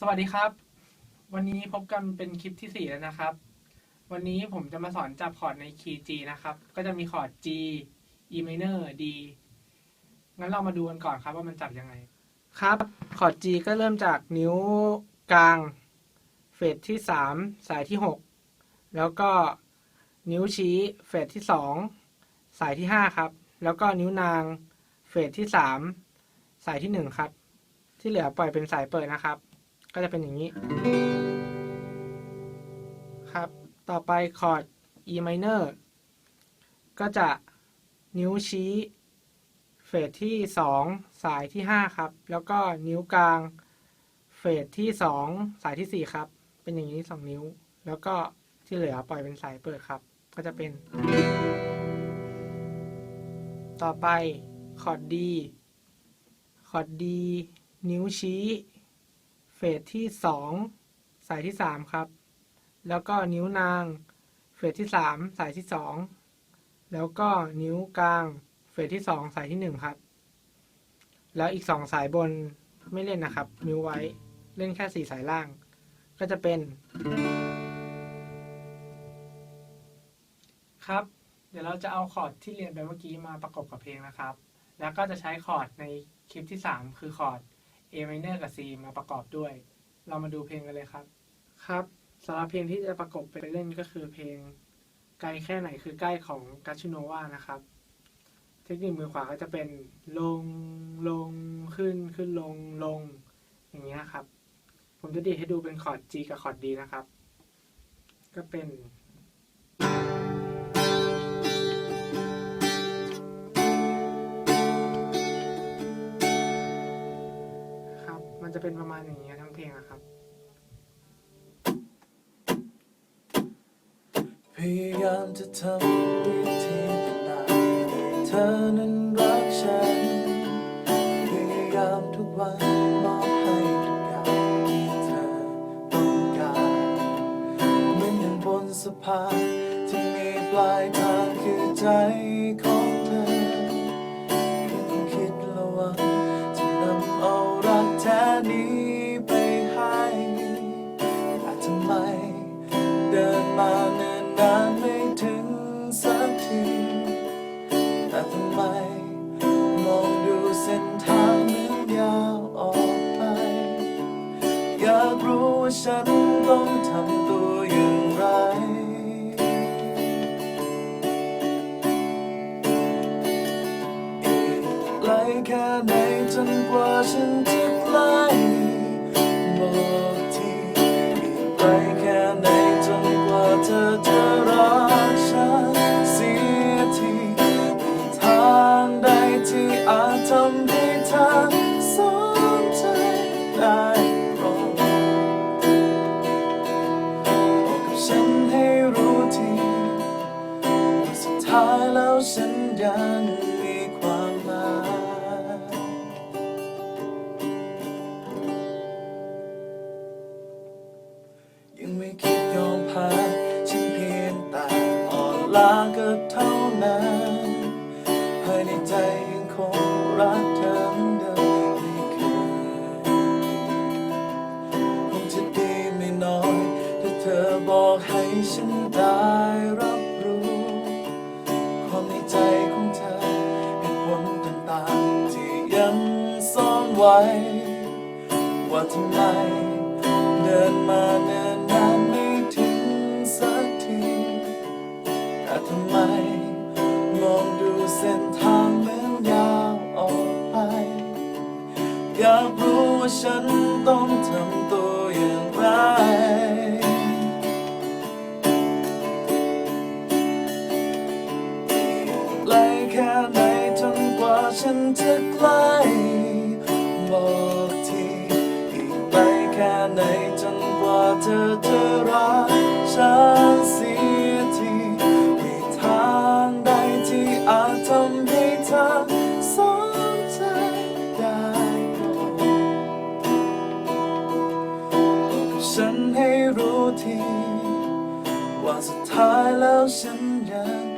สวัสดีครับ วันนี้พบกันเป็นคลิปที่ 4 แล้วนะครับ วันนี้ผมจะมาสอนจับคอร์ดในคีย์ G นะครับ ก็จะมีคอร์ด G E minor D งั้นเรามาดูกันก่อนครับว่ามันจับยังไง ครับ คอร์ด G ก็เริ่มจากนิ้วกลาง เฟสที่ 3 สายที่ 6 แล้วก็นิ้วชี้เฟสที่ 2 สายที่ 5 ครับ แล้วก็นิ้วนางเฟสที่ 3 สายที่ 1 ครับ ที่เหลือปล่อยเป็นสายเปิดนะครับ ก็จะเป็นอย่างนี้ ครับ ต่อไปคอร์ด E minor ก็จะนิ้วชี้เฟสที่ 2 สายที่ 5 ครับ แล้วก็นิ้วกลางเฟสที่ 2 สายที่ 4 ครับ เป็นอย่างนี้ 2 นิ้ว แล้วก็ที่เหลือปล่อยเป็นสายเปิดครับ ก็จะเป็น ต่อไปคอร์ด D คอร์ด D นิ้วชี้ เฟสที่ 2 สายที่ 3 ครับ แล้วก็นิ้วนาง เฟสที่ 3 สายที่ 2 แล้วก็นิ้วกลาง เฟสที่ 2 สายที่ 1 ครับ แล้วอีก 2 สายบนไม่เล่นนะครับนิ้วไว้เล่นแค่ 4 สายล่าง ก็จะเป็น ครับ เดี๋ยวเราจะเอาคอร์ดที่เรียนไปเมื่อกี้มาประกบกับเพลงนะครับ แล้วก็จะใช้คอร์ดในคลิปที่ 3 คือคอร์ด A minor กับ C มาประกอบด้วย เรามาดูเพลงกันเลยครับ ครับสำหรับเพลงที่จะประกบไปเล่นก็คือเพลงไกลแค่ไหนคือใกล้ของกัชชูโนวานะครับ เทคนิคมือขวาก็จะเป็นลงลงขึ้นขึ้นลงลง อย่างเงี้ยครับ ผมจะดีดให้ดูเป็นคอร์ด G กับคอร์ด D นะครับ ก็เป็น มันจะเป็นประมาณอย่างเงี้ยทั้งเพลงอะครับ พยายามจะทำวิธีต่างๆให้เธอนั้นรักฉัน พยายามทุกวันมอบให้ทุกอย่างที่เธอต้องการเหมือนอย่างบนสะพานที่มีปลายทางคือใจของเธอ ค่ไหนจนกว่าฉันจะใกล้บอกทีอีกไกลแค่ไหนจนกว่าเธอจะรักฉันเสียทีมีทางใดที่อาจทำให้เธอสนใจได้โปรดบอกกับฉันให้รู้ทีว่าสุดท้ายแล้วฉันยัง ในใจยังคงรักเธอเหมือนเดิมไม่เคยคงจะดีไม่น้อยถ้าเธอบอกให้ฉันได้รับรู้ ความในใจของเธอเหตุผลต่างๆที่ยังซ่อนไว้ ว่าทำไมเดินมาเนิน เส้นทางเหมือนยาวออกไป อยากรู้ว่าฉันต้องทำตัวอย่างไร ไกลแค่ไหนจนกว่าฉันจะใกล้บอกทีอีกไกลแค่ไหนจนกว่าเธอจะรักฉัน ที ว่าสุดท้ายแล้วฉันยัง